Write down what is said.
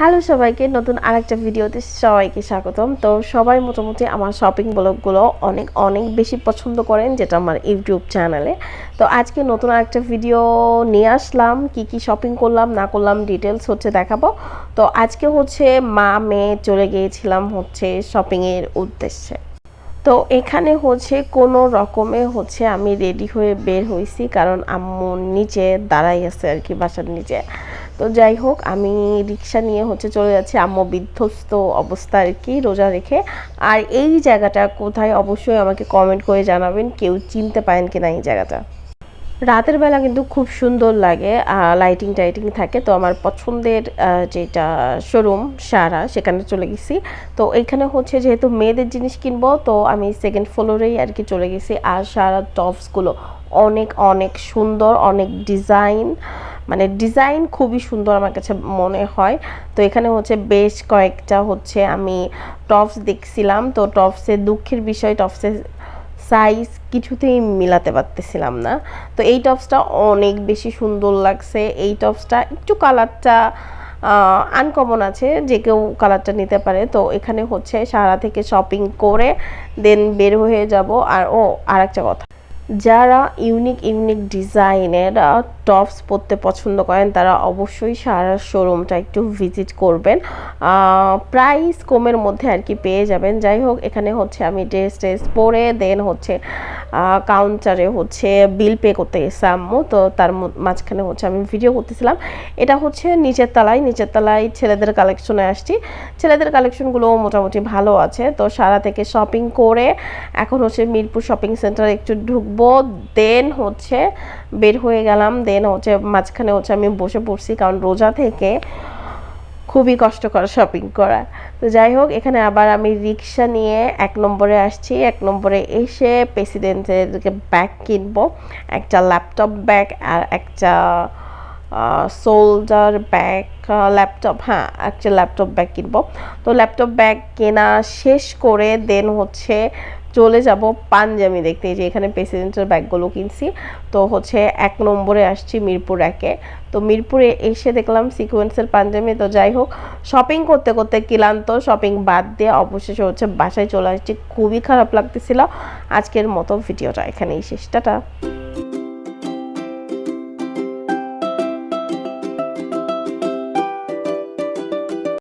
Hello সবাইকে, নতুন আরেকটা ভিডিওতে সবাইকে স্বাগতম। তো সবাই মোটামুটি আমার শপিং ব্লগগুলো অনেক অনেক বেশি পছন্দ করেন যেটা আমার ইউটিউব চ্যানেলে তো আজকে নতুন আরেকটা ভিডিও নিয়ে আসলাম, কি কি শপিং করলাম, না করলাম ডিটেলস হচ্ছে দেখাবো। তো আজকে হচ্ছে মা, মেয়ে চলে গিয়েছিলাম হচ্ছে শপিংয়ের উদ্দেশ্যে। তো এখানে হচ্ছে কোনো রকমে হচ্ছে আমি রেডি হয়ে বের হয়েছি কারণ আম্মু নিচে দাঁড়াই আছে আর কি বাসার নিচে। তো যাই হোক, আমি রিক্সা নিয়ে হচ্ছে চলে যাচ্ছি আম্মু বিধ্বস্ত অবস্থা আর কি, রোজা রেখে। আর এই জায়গাটা কোথায় অবশ্যই আমাকে কমেন্ট করে জানাবেন, কেউ চিনতে পারেন কিনা এই জায়গাটা। রাতের বেলা কিন্তু খুব সুন্দর লাগে লাইটিং টাইটিং থাকে। তো আমার পছন্দের যেটা শোরুম সারা, সেখানে চলে গেছি। তো এইখানে হচ্ছে যেহেতু মেয়েদের জিনিস কিনবো, তো আমি সেকেন্ড ফ্লোরেই আর কি চলে গেছি। আর সারা টপসগুলো অনেক অনেক সুন্দর, অনেক ডিজাইন মানে ডিজাইন খুবই সুন্দর আমার কাছে মনে হয়। তো এখানে হচ্ছে বেশ কয়েকটা হচ্ছে আমি টপস দেখছিলাম। তো টপসের দুঃখের বিষয় টপসের সাইজ কিছুতেই মিলাতে পারতেছিলাম না। তো এই টপসটা অনেক বেশি সুন্দর লাগছে। এই টপসটা একটু কালারটা আনকমন আছে, যে কেউ কালারটা নিতে পারে। তো এখানে হচ্ছে সারা থেকে শপিং করে দেন বের হয়ে যাব। আর, ও আর একটা কথা। যারা ইউনিক ইউনিক ডিজাইনের টপস পরতে পছন্দ করেন, তারা অবশ্যই সারা শোরুমটা একটু ভিজিট করবেন। প্রাইস কমের মধ্যে আর কি পেয়ে যাবেন। যাই হোক, এখানে হচ্ছে আমি ড্রেস ট্রেস পরে দেন হচ্ছে কাউন্টারে হচ্ছে বিল পে করতে আম্মু তো তার মাঝখানে হচ্ছে আমি ভিডিও করতেছিলাম। এটা হচ্ছে নিচের তলায় নিচের তলায় ছেলেদের কালেকশনে আসছি। ছেলেদের কালেকশনগুলো মোটামুটি ভালো আছে। তো সারা থেকে শপিং করে, এখন হচ্ছে মিরপুর শপিং সেন্টারে একটু ঢুকবো দেন হচ্ছে বের হয়ে গেলাম দেন হচ্ছে মাঝখানে হচ্ছে আমি বসে পড়ছি কারণ রোজা থেকে খুবই কষ্টকর শপিং করা। তো যাই হোক, এখানে আবার আমি রিক্সা নিয়ে এক নম্বরে আসছি। এক নম্বরে এসে প্রেসিডেন্টের ব্যাগ কিনবো। একটা ল্যাপটপ ব্যাগ আর একটা সোল্ডার ব্যাগ ল্যাপটপ হ্যাঁ একটা ল্যাপটপ ব্যাগ কিনবো। তো ল্যাপটপ ব্যাগ কেনা শেষ করে দেন হচ্ছে চলে যাব পাঞ্জাবি দেখতে। যে এখানে প্রেসিডেন্টের ব্যাগগুলো কিনছি। তো হচ্ছে এক নম্বরে আসছি মিরপুর একে। তো মিরপুরে এসে দেখলাম সিকোয়েন্সের পাঞ্জাবি। তো যাই হোক শপিং করতে করতে ক্লান্ত শপিং বাদ দিয়ে অবশেষে হচ্ছে বাসায় চলে আসছি। খুবই খারাপ লাগতেছিল। আজকের মতো ভিডিওটা এখানেই শেষ। টাটা।